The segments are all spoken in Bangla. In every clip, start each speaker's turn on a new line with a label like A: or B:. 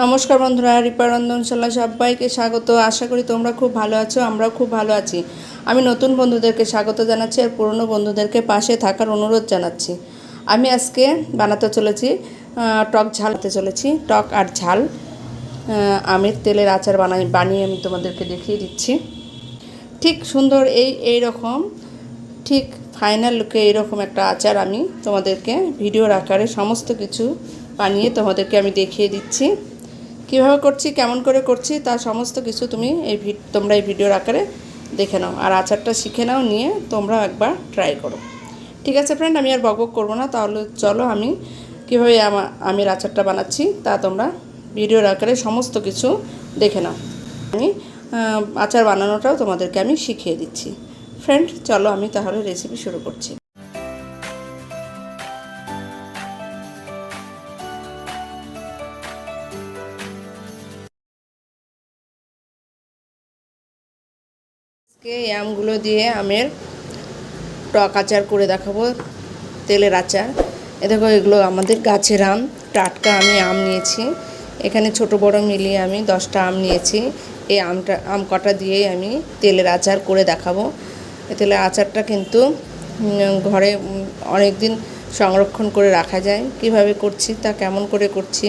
A: নমস্কার বন্ধুরা রিপারন্দনশালা সবাইকে স্বাগত। আশা করি তোমরা খুব ভালো আছো, আমরাও খুব ভালো আছি। আমি নতুন বন্ধুদেরকে স্বাগত জানাচ্ছি আর পুরনো বন্ধুদেরকে পাশে থাকার অনুরোধ জানাচ্ছি। আমি আজকে বানাতে চলেছি টক ঝালতে চলেছি, টক আর ঝাল। আমের তেলের আচার বানাই বানিয়ে আমি তোমাদেরকে দেখিয়ে দিচ্ছি। ঠিক সুন্দর এই এই রকম ঠিক ফাইনাল লুকে এইরকম একটা আচার আমি তোমাদেরকে ভিডিওর আকারে সমস্ত কিছু বানিয়ে তোমাদেরকে আমি দেখিয়ে দিচ্ছি। কীভাবে করছি, কেমন করে করছি তার সমস্ত কিছু তুমি এই তোমরা এই ভিডিওর আকারে দেখে নাও। আর আচারটা শিখে নাও, নিয়ে তোমরা একবার ট্রাই করো। ঠিক আছে ফ্রেন্ড আমি আর বকবক করব না। তাহলে চলো আমি কীভাবে আমা আচারটা বানাচ্ছি, তা তোমরা ভিডিওর আকারে সমস্ত কিছু দেখে নাও। আমি আচার বানানোটাও তোমাদেরকে আমি শিখিয়ে দিচ্ছি। ফ্রেন্ড চলো আমি তাহলে রেসিপি শুরু করছি। আজকে এই আমগুলো দিয়ে আমের টক আচার করে দেখাবো, তেলের আচার। এ দেখো, এগুলো আমাদের গাছের আম, টাটকা আমি আম নিয়েছি। এখানে ছোট বড় মিলিয়ে আমি দশটা আম নিয়েছি। এই আমটা, আম কটা দিয়েই আমি তেলের আচার করে দেখাবো। তেলের আচারটা কিন্তু ঘরে অনেক দিন সংরক্ষণ করে রাখা যায়। কীভাবে করছি, তা কেমন করে করছি,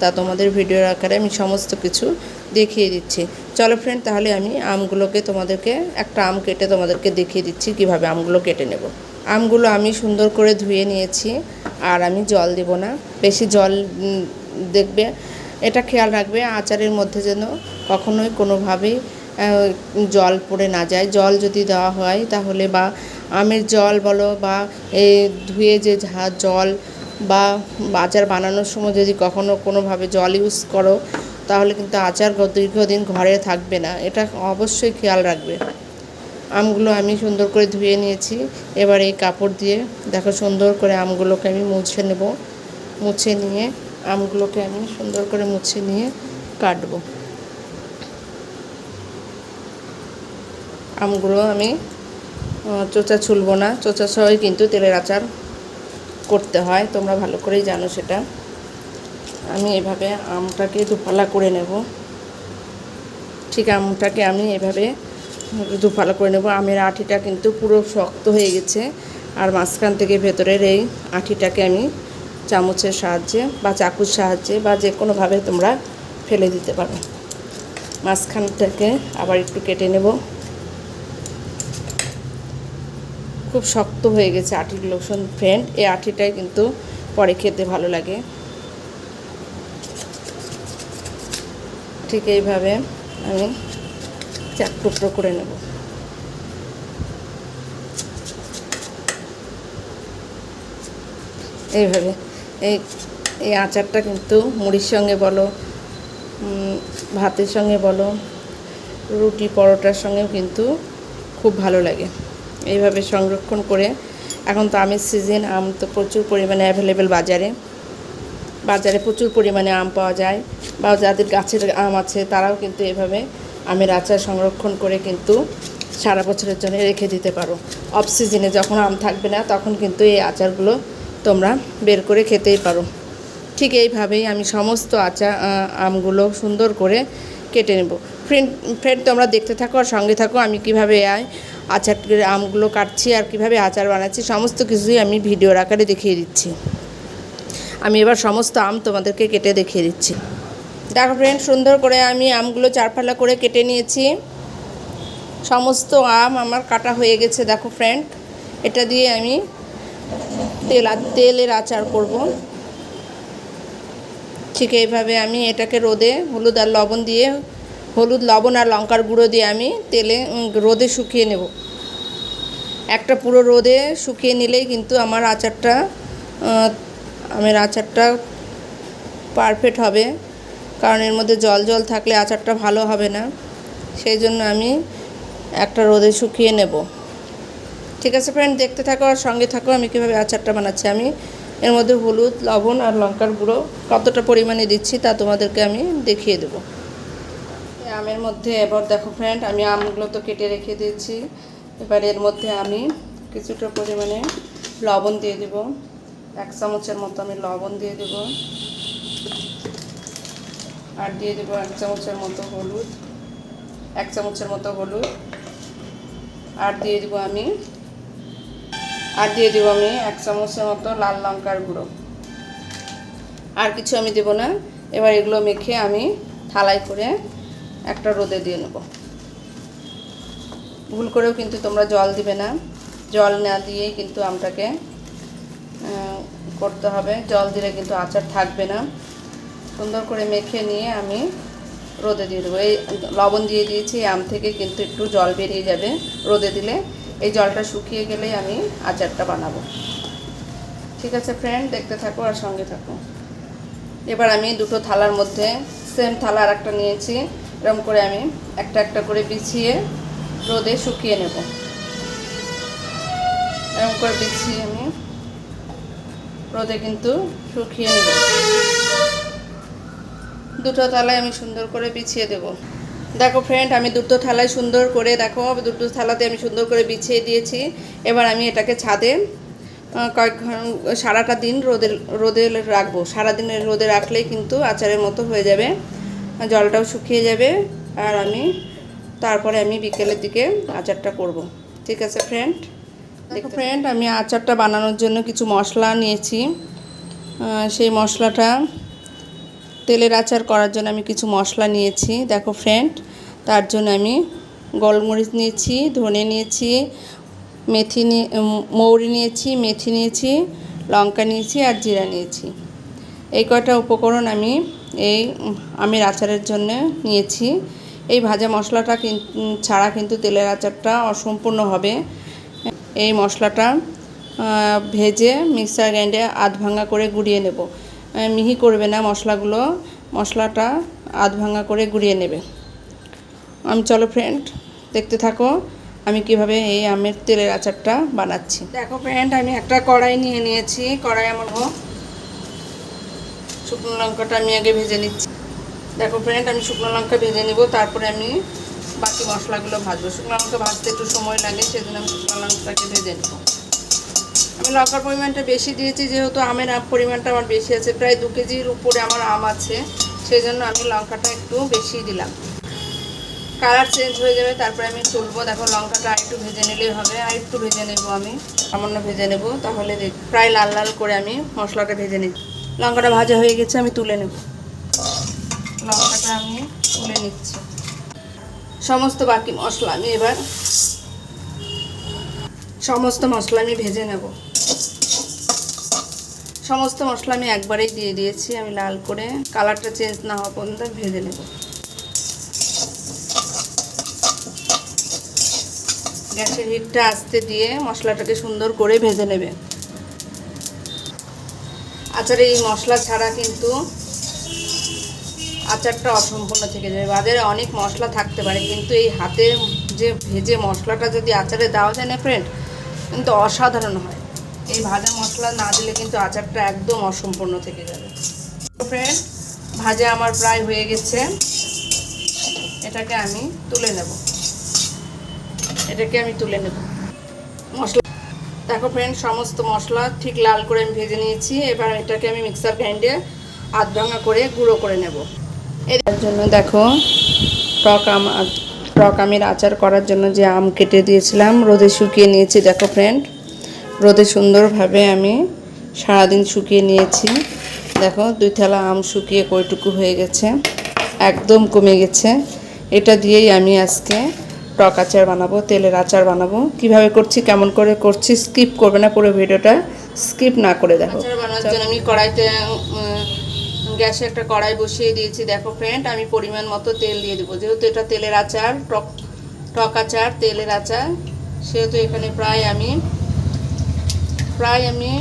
A: তা তোমাদের ভিডিওর আকারে আমি সমস্ত কিছু দেখিয়ে দিচ্ছি। চলো ফ্রেন্ড তাহলে আমি আমগুলোকে তোমাদেরকে, একটা আম কেটে তোমাদেরকে দেখিয়ে দিচ্ছি কীভাবে আমগুলো কেটে নেব। আমগুলো আমি সুন্দর করে ধুয়ে নিয়েছি, আর আমি জল দেব না। বেশি জল দেখবে, এটা খেয়াল রাখবে, আচারের মধ্যে যেন কখনোই কোনোভাবেই জল পড়ে না যায়। জল যদি দেওয়া হয় তাহলে বা আমের জল বলো বা এই ধুয়ে যে ঝা, জল বা আচার বানানোর সময় যদি কখনো কোনোভাবে জল ইউজ করো তাহলে কিন্তু আচার দীর্ঘদিন ঘরে থাকবে না। এটা অবশ্যই খেয়াল রাখবে। আমগুলো আমি সুন্দর করে ধুয়ে নিয়েছি। এবার এই কাপড় দিয়ে দেখো সুন্দর করে আমগুলোকে আমি মুছে নেব। মুছে নিয়ে আমগুলোকে আমি সুন্দর করে মুছে নিয়ে কাটবো। আমগুলো আমি চোচা ছুলবো না। চোচা সহই কিন্তু তেলের আচার করতে হয়। তোমরা ভালো করেই জানো সেটা। আমি এভাবে আমটাকে দুফালা করে নেব। ঠিক আমটাকে আমি এভাবে দুফালা করে নেব। আমের আঠিটা কিন্তু পুরো শক্ত হয়ে গেছে। আর মাঝখান থেকে ভেতরের এই আঠিটাকে আমি চামচের সাহায্যে বা চাকুর সাহায্যে বা যে কোনোভাবে তোমরা ফেলে দিতে পারো। মাঝখানটাকে আবার একটু কেটে নেব। খুব শক্ত হয়ে গেছে আটির লোশন ফ্রেন্ড এই আঠিটাই কিন্তু পরে খেতে ভালো লাগে। ঠিক এইভাবে আমি চাক টুকরো করে নেব। এইভাবে। এই এই আচারটা কিন্তু মুড়ির সঙ্গে বলো ভাতের সঙ্গে বলো, রুটি পরোটার সঙ্গেও কিন্তু খুব ভালো লাগে। এইভাবে সংরক্ষণ করে, এখন তো আমের সিজন আম তো প্রচুর পরিমাণে অ্যাভেলেবেল বাজারে। বাজারে প্রচুর পরিমাণে আম পাওয়া যায় বা যাদের গাছের আম আছে তারাও কিন্তু এভাবে আমের আচার সংরক্ষণ করে কিন্তু সারা বছরের জন্য রেখে দিতে পারো। অফ সিজনে যখন আম থাকবে না তখন কিন্তু এই আচারগুলো তোমরা বের করে খেতেই পারো। ঠিক এইভাবেই আমি সমস্ত আচার আমগুলো সুন্দর করে কেটে নেব। ফ্রেন্ড ফ্রেন্ড তোমরা দেখতে থাকো আর সঙ্গে থাকো আমি কীভাবে আয় আচার আমগুলো কাটছি আর কীভাবে আচার বানাচ্ছি সমস্ত কিছুই আমি ভিডিওর আকারে দেখিয়ে দিচ্ছি। আমি এবার সমস্ত আম তোমাদেরকে কেটে দেখিয়ে দিচ্ছি। দেখো ফ্রেন্ড সুন্দর করে আমি আমগুলো চারফালা করে কেটে নিয়েছি। সমস্ত আম আমার কাটা হয়ে গেছে, দেখো ফ্রেন্ড এটা দিয়ে আমি তেল তেলের আচার করব। ঠিক এইভাবে আমি এটাকে রোদে হলুদ আর লবণ দিয়ে, হলুদ, লবণ আর লঙ্কার গুঁড়ো দিয়ে আমি তেলে রোদে শুকিয়ে নেব। একটা পুরো রোদে শুকিয়ে নিলেই কিন্তু আমার আচারটা আমের আচারটা পারফেক্ট হবে, কারণ এর মধ্যে জল জল থাকলে আচারটা ভালো হবে না। সেই জন্য আমি একটা রোদে শুকিয়ে নেব। ঠিক আছে ফ্রেন্ড দেখতে থাকো আর সঙ্গে থাকো আমি কীভাবে আচারটা বানাচ্ছি। আমি এর মধ্যে হলুদ, লবণ আর লঙ্কার গুঁড়ো কতটা পরিমাণে দিচ্ছি তা তোমাদেরকে আমি দেখিয়ে দেবো। আমের মধ্যে এবার দেখো ফ্রেন্ড আমি আমগুলো তো কেটে রেখে দিয়েছি। এবার এর মধ্যে আমি কিছুটা পরিমাণে লবণ দিয়ে দেবো। এক চামচের মতো আমি লবণ দিয়ে দেবো। আর দিয়ে দেবো এক চামচের মতো হলুদ। এক চামচের মতো হলুদ। আর দিয়ে দেবো আমি, আর দিয়ে দেবো আমি এক চামচের মতো লাল লঙ্কার গুঁড়ো। আর কিছু আমি দেবো না। এবার এগুলো মেখে আমি থালাই করে একটা রোদে দিয়ে নেব। ভুল করেও কিন্তু তোমরা জল দিবে না। জল না দিয়েই কিন্তু আমটাকে করতে হবে। জল দিলে কিন্তু আচার থাকবে না। সুন্দর করে মেখে নিয়ে আমি রোদে দিয়ে দেবো। এই লবণ দিয়ে দিয়েছি আম থেকে কিন্তু একটু জল বেরিয়ে যাবে রোদে দিলে। এই জলটা শুকিয়ে গেলেই আমি আচারটা বানাবো। ঠিক আছে ফ্রেন্ড দেখতে থাকো আর সঙ্গে থাকো। এবার আমি দুটো থালার মধ্যে সেম থালা আর একটা নিয়েছি। এরকম করে আমি একটা একটা করে বিছিয়ে রোদে শুকিয়ে নেব। এরকম করে বিছিয়ে আমি রোদে কিন্তু শুকিয়ে নেব। দুটো থালায় আমি সুন্দর করে বিছিয়ে দেব। দেখো ফ্রেন্ড আমি দুটো থালায় সুন্দর করে, দেখো, দুটো থালাতে আমি সুন্দর করে বিছিয়ে দিয়েছি। এবার আমি এটাকে ছাদে কয়েক সারাটা দিন রোদে রোদে রাখব। সারাদিন রোদে রাখলেই কিন্তু আচারের মতো হয়ে যাবে, জলটাও শুকিয়ে যাবে। আর আমি, তারপরে আমি বিকেলের দিকে আচারটা করব। ঠিক আছে ফ্রেন্ড দেখো ফ্রেন্ড আমি আচারটা বানানোর জন্য কিছু মশলা নিয়েছি। সেই মশলাটা তেলের আচার করার জন্য আমি কিছু মশলা নিয়েছি। দেখো ফ্রেন্ড তার জন্য আমি গোলমরিচ নিয়েছি ধনে নিয়েছি মেথি নিয়ে মৌরি নিয়েছি মেথি নিয়েছি লঙ্কা নিয়েছি আর জিরা নিয়েছি। এই কয়টা উপকরণ আমি এই আমের আচারের জন্য নিয়েছি। এই ভাজা মশলাটা কিন- ছাড়া কিন্তু তেলের আচারটা অসম্পূর্ণ হবে। এই মশলাটা ভেজে মিক্সার গ্রাইন্ডে আধ ভাঙা করে গুঁড়িয়ে নেব। মিহি করবে না মশলাগুলো, মশলাটা আধ ভাঙা করে গুঁড়িয়ে নেবে। আমি, চলো ফ্রেন্ড দেখতে থাকো আমি কীভাবে এই আমের তেলের আচারটা বানাচ্ছি। দেখো ফ্রেন্ড আমি একটা কড়াই নিয়ে নিয়েছি, কড়াই আমার হোক শুকনো লঙ্কাটা আমি আগে ভেজে নিচ্ছি। দেখো ফ্রেন্ড আমি শুকনো লঙ্কা ভেজে নিব, তারপরে আমি বাকি মশলাগুলো ভাজবো। শুকনো লঙ্কা ভাজতে একটু সময় লাগে, সেজন্য আমি শুকনো লঙ্কাটাকে ভেজে নেব। আমি লঙ্কার পরিমাণটা বেশি দিয়েছি, যেহেতু আমের আম পরিমাণটা আমার বেশি আছে, প্রায় দু কেজির উপরে আমার আম আছে সেই জন্য আমি লঙ্কাটা একটু বেশি দিলাম। কালার চেঞ্জ হয়ে যাবে, তারপরে আমি তুলবো। দেখো, লঙ্কাটা আর একটু ভেজে নিলেই হবে। আর একটু ভেজে নেব আমি, সামান্য ভেজে নেব। তাহলে প্রায় লাল লাল করে আমি মশলাটা ভেজে নিই লঙ্কাটা ভাজা হয়ে গেছে, আমি তুলে নেব। লঙ্কাটা আমি তুলে নিচ্ছি। সমস্ত বাকি মশলা আমি এবার সমস্ত মশলা আমি ভেজে নেব। সমস্ত মশলা আমি একবারেই দিয়ে দিয়েছি, আমি লাল করে কালারটা চেঞ্জ না হওয়া পর্যন্ত ভেজে নেব। গ্যাসের হিটটা আস্তে দিয়ে মশলাটাকে সুন্দর করে ভেজে নেবে। আচারে এই মশলা ছাড়া কিন্তু আচারটা অসম্পূর্ণ থেকে যাবে বাজারে অনেক মশলা থাকতে পারে, কিন্তু এই হাতে যে ভেজে মশলাটা যদি আচারে দেওয়া যায় না ফ্রেন্ড কিন্তু অসাধারণ হয়। এই ভাজা মশলা না দিলে কিন্তু আচারটা একদম অসম্পূর্ণ থেকে যাবে। ফ্রেন্ড ভাজা আমার প্রায় হয়ে গেছে। এটাকে আমি তুলে নেব। এটাকে আমি তুলে নেব। মশলা, দেখো ফ্রেন্ড সমস্ত মশলা ঠিক লাল করে আমি ভেজে নিয়েছি। এবার এটাকে আমি মিক্সার গ্রাইন্ডে আধ ভাঙা করে গুঁড়ো করে নেব। এর জন্য দেখো, টক আম টক আমের আচার করার জন্য যে আম কেটে দিয়েছিলাম, রোদে শুকিয়ে নিয়েছি, দেখো ফ্রেন্ড রোদে সুন্দরভাবে আমি সারাদিন শুকিয়ে নিয়েছি। দেখো, দুই থালা আম শুকিয়ে কইটুকু হয়ে গেছে, একদম কমে গেছে। এটা দিয়েই আমি আজকে টক আচার বানাবো, তেলের আচার বানাবো। কীভাবে করছি, কেমন করে করছি স্কিপ করবে না পুরো ভিডিওটা স্কিপ না করে দেখো। আচার বানানোর জন্য আমি কড়াইতে গ্যাসে একটা কড়াই বসিয়ে দিয়েছি। দেখো ফ্রেন্ড আমি পরিমাণ মতো তেল দিয়ে দেবো। যেহেতু এটা তেলের আচার, টক টক আচার, তেলের আচার, সেহেতু এখানে প্রায় আমি প্রায় আমি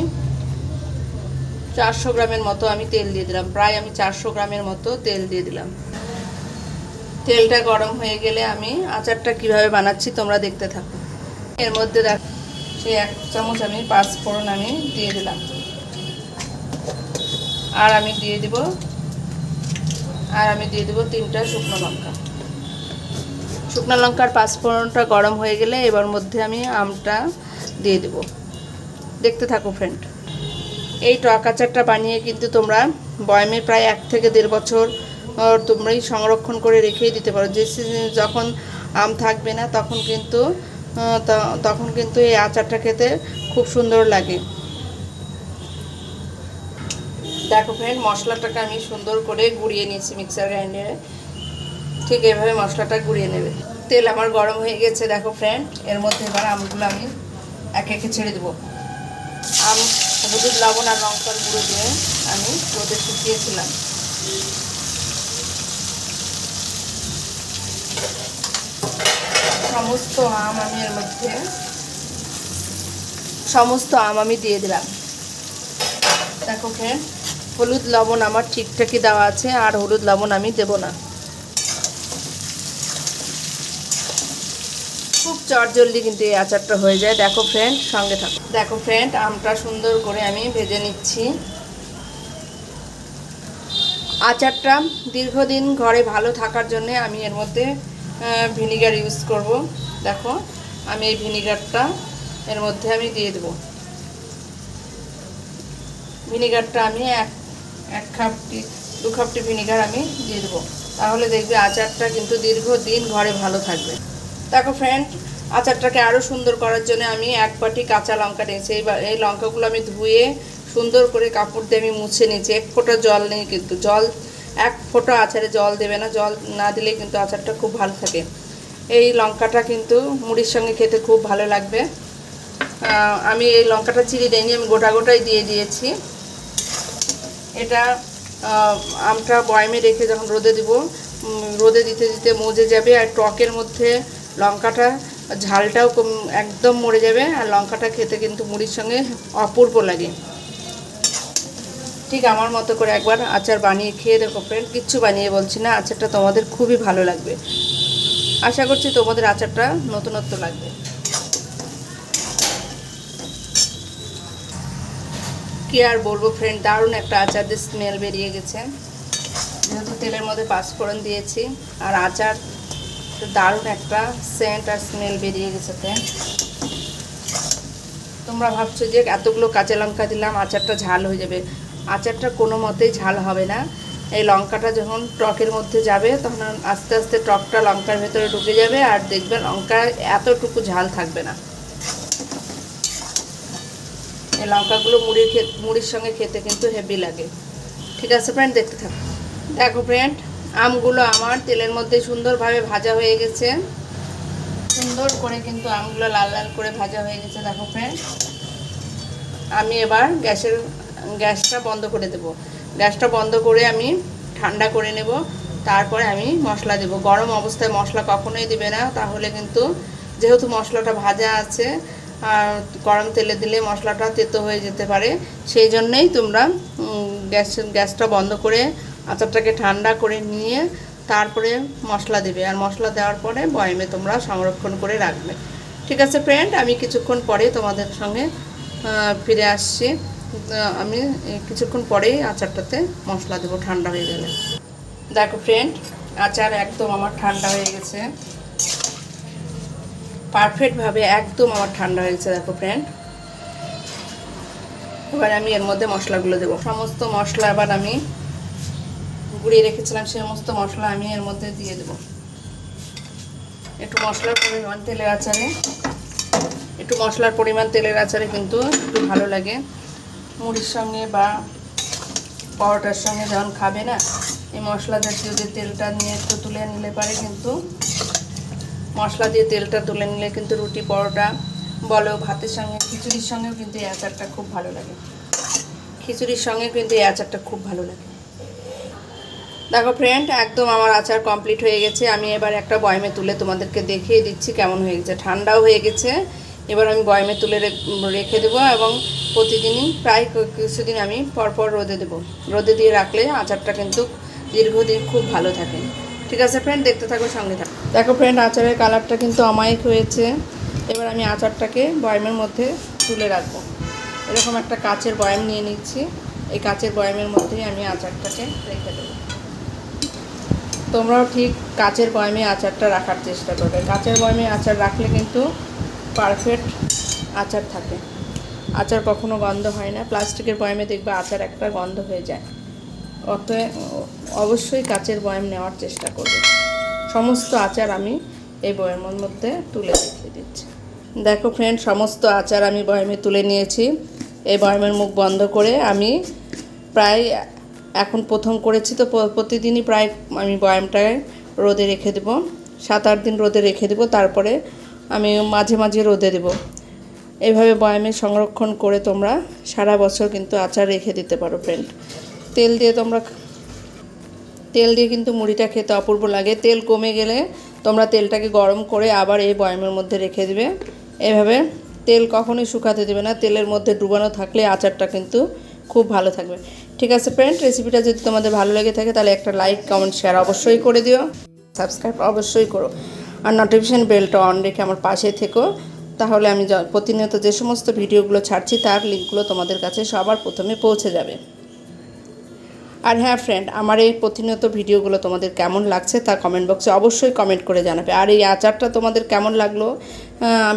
A: চারশো গ্রামের মতো আমি তেল দিয়ে দিলাম। প্রায় আমি চারশো গ্রামের মতো তেল দিয়ে দিলাম। তেলটা গরম হয়ে গেলে আমি আচারটা কীভাবে বানাচ্ছি তোমরা দেখতে থাকো। এর মধ্যে দেখ, সেই এক চামচ আমি পাঁচ ফোড়ন আমি দিয়ে দিলাম। আর আমি দিয়ে দিব, আর আমি দিয়ে দিব তিনটা শুকনো লঙ্কা। শুকনো লঙ্কার পাঁচ ফোড়নটা গরম হয়ে গেলে এবার মধ্যে আমি আমটা দিয়ে দেব। দেখতে থাকো ফ্রেন্ড এই টক আচারটা বানিয়ে কিন্তু তোমরা বয়মে প্রায় এক থেকে দেড় বছর তোমরাই সংরক্ষণ করে রেখেই দিতে পারো। যে যখন আম থাকবে না, তখন কিন্তু তখন কিন্তু এই আচারটা খেতে খুব সুন্দর লাগে। দেখো ফ্রেন্ড মশলাটাকে আমি সুন্দর করে গুঁড়িয়ে নিয়েছি মিক্সার গ্রাইন্ডারে ঠিক এভাবে মশলাটা গুঁড়িয়ে নেবে। তেল আমার গরম হয়ে গেছে, দেখো ফ্রেন্ড এর মধ্যে এবার আমগুলো আমি একে একে ছেড়ে দেবো। আম, হলুদ, লবণ আর লঙ্কার গুঁড়ো দিয়ে আমি রোদে শুকিয়েছিলাম। সমস্ত আম আমি এর মধ্যে, সমস্ত আম আমি দিয়ে দিলাম। দেখো ফ্রেন্ড হলুদ লবণ আমার ঠিকঠাকই দেওয়া আছে, আর হলুদ লবণ আমি দেব না। খুব চটজলদি কিন্তু এই আচারটা হয়ে যায়। দেখো ফ্রেন্ড সঙ্গে থাকো। দেখো ফ্রেন্ড আমটা সুন্দর করে আমি ভেজে নিচ্ছি। আচারটা দীর্ঘদিন ঘরে ভালো থাকার জন্য আমি এর মধ্যে ভিনিগার ইউজ করব। দেখো, আমি এই ভিনিগারটা এর মধ্যে আমি দিয়ে দেবো। ভিনিগারটা আমি এক এক কাপটি দু কাপটি ভিনিগার আমি দিয়ে দেবো। তাহলে দেখবে আচারটা কিন্তু দীর্ঘদিন ঘরে ভালো থাকবে। দেখো ফ্রেন্ড আচারটাকে আরও সুন্দর করার জন্য আমি এক বাটি কাঁচা লঙ্কা নিয়েছি। এই এই লঙ্কাগুলো আমি ধুয়ে সুন্দর করে কাপড় দিয়ে আমি মুছে নিয়েছি। এক ফোঁটা জল নেই কিন্তু, জল, এক ফোঁটা আচারে জল দেবে না। জল না দিলে কিন্তু আচারটা খুব ভালো থাকে। এই লঙ্কাটা কিন্তু মুড়ির সঙ্গে খেতে খুব ভালো লাগবে। আমি এই লঙ্কাটা চিড়ি দিইনি, আমি গোটা গোটাই দিয়ে দিয়েছি। এটা আমটা বয়মে রেখে যখন রোদে দিব রোদে দিতে দিতে মজে যাবে আর টকের মধ্যে লঙ্কাটা, ঝালটাও একদম মরে যাবে আর লঙ্কাটা খেতে কিন্তু মুড়ির সঙ্গে অপূর্ব লাগে। ঠিক আমার মতো করে একবার আচার বানিয়ে খেয়ে দেখো ফ্রেন্ড কিচ্ছু বানিয়ে বলছি না, আচারটা তোমাদের খুবই ভালো লাগবে। আশা করছি তোমাদের আচারটা নতুনত্ব লাগবে। কি আর বলব ফ্রেন্ড দারুণ একটা আচারদের স্মেল বেরিয়ে গেছে। যেহেতু তেলের মধ্যে পাঁচফোড়ন দিয়েছি, আর আচার দারুণ একটা সেন্ট আর স্মেল বেরিয়ে গেছে ফ্রেন্ড তোমরা ভাবছ যে এতগুলো কাঁচা লঙ্কা দিলাম, আচারটা ঝাল হয়ে যাবে। আচারটা কোনো মতেই ঝাল হবে না। এই লঙ্কাটা যখন টকের মধ্যে যাবে, তখন আস্তে আস্তে টকটা লঙ্কার ভেতরে ঢুকে যাবে, আর দেখবে লঙ্কা এতটুকু ঝাল থাকবে না। এই লঙ্কাগুলো মুড়ির মুড়ির সঙ্গে খেতে কিন্তু হেভি লাগে। ঠিক আছে ফ্রেন্ড দেখতে থাকো। দেখো ফ্রেন্ড আমগুলো আমার তেলের মধ্যে সুন্দরভাবে ভাজা হয়ে গেছে। সুন্দর করে কিন্তু আমগুলো লাল লাল করে ভাজা হয়ে গেছে, দেখো ফ্রেন্ড আমি এবার গ্যাসের, গ্যাসটা বন্ধ করে দেব। গ্যাসটা বন্ধ করে আমি ঠান্ডা করে নেব। তারপরে আমি মশলা দেব। গরম অবস্থায় মশলা কখনোই দিবে না। তাহলে কিন্তু যেহেতু মশলাটা ভাজা আছে গরম তেলে দিলে মশলাটা তেতো হয়ে যেতে পারে। সেই জন্যই তোমরা গ্যাস, গ্যাসটা বন্ধ করে আচারটাকে ঠান্ডা করে নিয়ে তারপরে মশলা দেবে। আর মশলা দেওয়ার পরে বয়মে তোমরা সংরক্ষণ করে রাখবে। ঠিক আছে ফ্রেন্ড আমি কিছুক্ষণ পরে তোমাদের সঙ্গে ফিরে আসছি। আমি কিছুক্ষণ পরেই আচারটাতে মশলা দেবো, ঠান্ডা হয়ে গেলে। দেখো ফ্রেন্ড আচার একদম আমার ঠান্ডা হয়ে গেছে। পারফেক্টভাবে একদম আমার ঠান্ডা হয়ে গেছে, দেখো ফ্রেন্ড এবার আমি এর মধ্যে মশলাগুলো দেবো। সমস্ত মশলা এবার আমি গুঁড়িয়ে রেখেছিলাম সেই সমস্ত মশলা আমি এর মধ্যে দিয়ে দেবো। একটু মশলার পরিমাণ তেলের আচারে, একটু মশলার পরিমাণ তেলের আচারে কিন্তু একটু ভালো লাগে। মুড়ির সঙ্গে বা পরোটার সঙ্গে যখন খাবে না, এই মশলা জাতীয় যে তেলটা নিয়ে একটু তুলে নিলে পারে কিন্তু মশলা দিয়ে তেলটা তুলে নিলে কিন্তু রুটি, পরোটা বলো, ভাতের সঙ্গে, খিচুড়ির সঙ্গেও কিন্তু এই আচারটা খুব ভালো লাগে। খিচুড়ির সঙ্গে কিন্তু এই আচারটা খুব ভালো লাগে। দেখো ফ্রেন্ড একদম আমার আচার কমপ্লিট হয়ে গেছে। আমি এবার একটা বয়মে তুলে তোমাদেরকে দেখিয়ে দিচ্ছি কেমন হয়ে গেছে। ঠান্ডাও হয়ে গেছে। এবার আমি বয়মে তুলে রেখে দেবো এবং প্রতিদিনই প্রায় কিছুদিন আমি পরপর রোদে দেবো। রোদে দিয়ে রাখলে আচারটা কিন্তু দীর্ঘদিন খুব ভালো থাকে। ঠিক আছে ফ্রেন্ড দেখতে থাকো, সঙ্গে থাকো। দেখো ফ্রেন্ড আচারের কালারটা কিন্তু অমায়িক হয়েছে। এবার আমি আচারটাকে বয়ামের মধ্যে তুলে রাখব। এরকম একটা কাচের বয়াম নিয়ে নিচ্ছি। এই কাচের বয়ামের মধ্যেই আমি আচারটাকে রেখে দেবো। তোমরাও ঠিক কাচের বয়ামে আচারটা রাখার চেষ্টা করবে। কাচের বয়ামে আচার রাখলে কিন্তু পারফেক্ট আচার থাকে। আচার কখনো গন্ধ হয় না। প্লাস্টিকের বয়ামে দেখবে আচার একটা গন্ধ হয়ে যায়। অত অবশ্যই কাচের বয়াম নেওয়ার চেষ্টা করবে। সমস্ত আচার আমি এই বয়ামের মধ্যে তুলে রেখে দিচ্ছি। দেখো ফ্রেন্ড সমস্ত আচার আমি বয়ামে তুলে নিয়েছি। এই বয়ামের মুখ বন্ধ করে আমি প্রায় এখন প্রথম করেছি তো প্রতিদিনই প্রায় আমি বয়ামটায় রোদে রেখে দেবো। সাত আট দিন রোদে রেখে দেবো, তারপরে আমি মাঝে মাঝে রোদে দেবো। এভাবে বয়ামে সংরক্ষণ করে তোমরা সারা বছর কিন্তু আচার রেখে দিতে পারো ফ্রেন্ড তেল দিয়ে তোমরা তেল দিয়ে কিন্তু মুড়িটা খেতে অপূর্ব লাগে। তেল কমে গেলে তোমরা তেলটাকে গরম করে আবার এই বয়ামের মধ্যে রেখে দেবে। এভাবে তেল কখনোই শুকাতে দেবে না। তেলের মধ্যে ডুবানো থাকলে আচারটা কিন্তু খুব ভালো থাকবে। ঠিক আছে ফ্রেন্ড রেসিপিটা যদি তোমাদের ভালো লেগে থাকে তাহলে একটা লাইক কমেন্ট শেয়ার অবশ্যই করে দিও। সাবস্ক্রাইব অবশ্যই করো। আর নোটিফিকেশান বেলটা অন রেখে আমার পাশে থেকো। তাহলে আমি প্রতিনিয়ত যে সমস্ত ভিডিওগুলো ছাড়ছি তার লিঙ্কগুলো তোমাদের কাছে সবার প্রথমে পৌঁছে যাবে। আর হ্যাঁ ফ্রেন্ড আমার এই প্রতিনিয়ত ভিডিওগুলো তোমাদের কেমন লাগছে তা কমেন্ট বক্সে অবশ্যই কমেন্ট করে জানাবে। আর এই আচারটা তোমাদের কেমন লাগল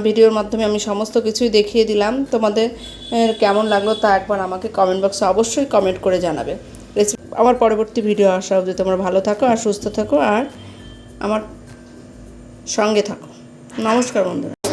A: ভিডিওর মাধ্যমে আমি সমস্ত কিছুই দেখিয়ে দিলাম। তোমাদের কেমন লাগল তা একবার আমাকে কমেন্ট বক্সে অবশ্যই কমেন্ট করে জানাবে। রেসিপি আমার পরবর্তী ভিডিও আসা অবধি তোমরা ভালো থাকো আর সুস্থ থাকো আর আমার সঙ্গে থাকো। নমস্কার বন্ধুরা।